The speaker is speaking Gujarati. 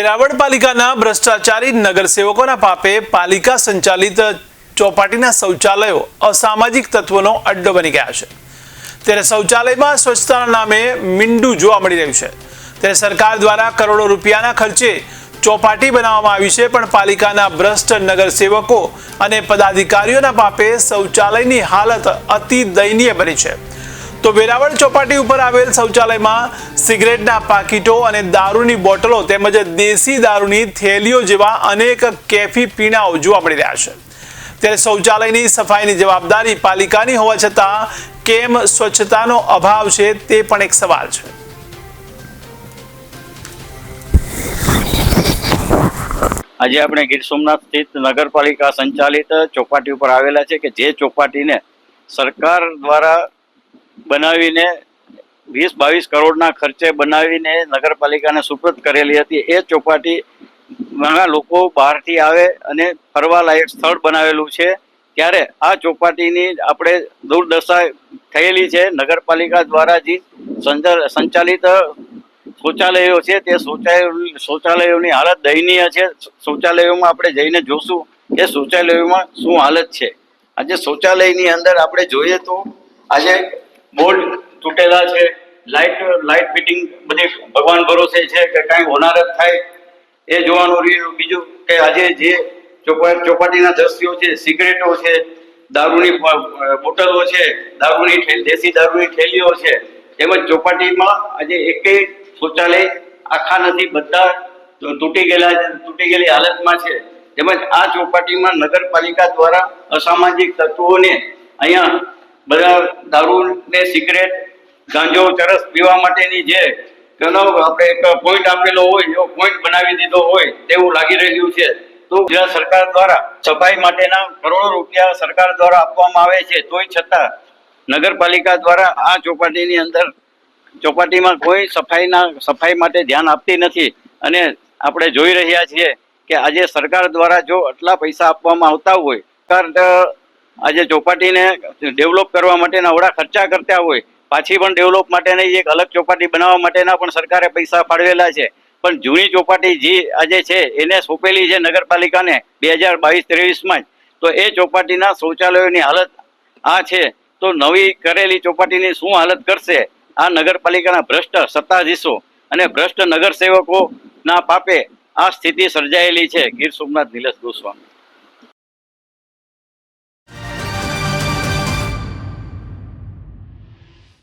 વેરાવળ પાલિકાના ભ્રષ્ટાચારી નગરસેવકોના પાપે પાલિકા સંચાલિત ચોપાટીના શૌચાલયો અસામાજિક તત્વોનો અડ્ડો બની ગયા છે. ત્યારે શૌચાલયમાં સ્વચ્છતાના નામે મીંડું જોવા મળી રહ્યું છે. ત્યારે સરકાર દ્વારા કરોડો રૂપિયાના ખર્ચે ચોપાટી બનાવવામાં આવી છે, પણ પાલિકાના ભ્રષ્ટ નગરસેવકો અને પદાધિકારીઓના પાપે શૌચાલયની હાલત અતિ દયનીય બની છે. તો વેરાવળ ચોપાટી ઉપર આવેલ શૌચાલયમાં સિગરેટના પાકીટો અને દારૂની બોટલો તેમજ દેશી દારૂની થેલીઓ જેવા અનેક કેફી પીણાઓ જોવા મળી રહ્યા છે. ત્યારે શૌચાલયની સફાઈની જવાબદારી પાલિકાની હોવા છતાં કેમ સ્વચ્છતાનો અભાવ છે તે પણ એક સવાલ છે. આજે આપણે ગીર સોમનાથ સ્થિત નગરપાલિકા સંચાલિત ચોપાટી ઉપર આવેલા છે કે જે ચોપાટીને સરકાર દ્વારા બનાવીને વીસ બાવીસ કરોડના ખર્ચે બનાવીને નગરપાલિકાને સુપ્રત કરેલી હતી. એ ચોપાટી ઘણા લોકો બહારથી આવે અને ફરવા લાયક સ્થળ બનાવેલું છે. ત્યારે આ ચોપાટીની આપણે દુર્દશા થયેલી છે. નગરપાલિકા દ્વારા જે સંચાલિત શૌચાલયો છે, તે શૌચાલય, શૌચાલયોની હાલત દયનીય છે. શૌચાલયોમાં આપણે જઈને જોશું કે શૌચાલયોમાં શું હાલત છે. આજે શૌચાલયની અંદર આપણે જોઈએ તો આજે બોર્ડ તૂટેલા છે. લાઇટ લાઇટ ફિટિંગ બધી ભગવાન ભરોસે છે કે કાંઈ હોનારત થાય એ જોવાનું રહ્યું. બીજું કે આજે જે ચોપા, ચોપાટીના દ્રશ્યો છે, સિગરેટો છે, દારૂની બોટલો છે, દારૂની દેશી દારૂની થેલીઓ છે, તેમજ ચોપાટીમાં આજે એકેય શૌચાલય આખા નથી, બધા તૂટી ગયેલા, તૂટી ગયેલી હાલતમાં છે. તેમજ આ ચોપાટીમાં નગરપાલિકા દ્વારા અસામાજિક તત્વોને અહીંયા બધા દારૂ ને સિગરેટ ગાંજો ચરસ પીવા માટેની જે તેનો આપણે એક પોઈન્ટ આપેલો હોય, એવો પોઈન્ટ બનાવી દીધો હોય, તેવું લાગી રહ્યું છે. તો ગુજરાત સરકાર દ્વારા સફાઈ માટેના કરોડો રૂપિયા સરકાર દ્વારા આપવામાં આવે છે. તોય છતાં નગરપાલિકા દ્વારા આ ચોપાટીની અંદર, ચોપાટીમાં કોઈ સફાઈના, સફાઈ માટે ધ્યાન આપતી નથી. અને આપણે જોઈ રહ્યા છીએ કે આજે સરકાર દ્વારા જો આટલા પૈસા આપવામાં આવતા હોય સરકાર આજે ચોપાટીને ડેવલપ કરવા માટેના અવળા ખર્ચા કરતા હોય પાછી પણ ડેવલપ માટેની એક અલગ ચોપાટી બનાવવા માટેના પણ સરકારે પૈસા ફાળવેલા છે. પણ જૂની ચોપાટી જે આજે છે, એને સોંપેલી છે નગરપાલિકાને બે હજાર બાવીસ ત્રેવીસમાં જ. તો એ ચોપાટીના શૌચાલયોની હાલત આ છે. તો નવી કરેલી ચોપાટીની શું હાલત કરશે? આ નગરપાલિકાના ભ્રષ્ટ સત્તાધીશો અને ભ્રષ્ટ નગરસેવકોના પાપે આ સ્થિતિ સર્જાયેલી છે. ગીર સોમનાથ નિલેશ ગોસ્વામી.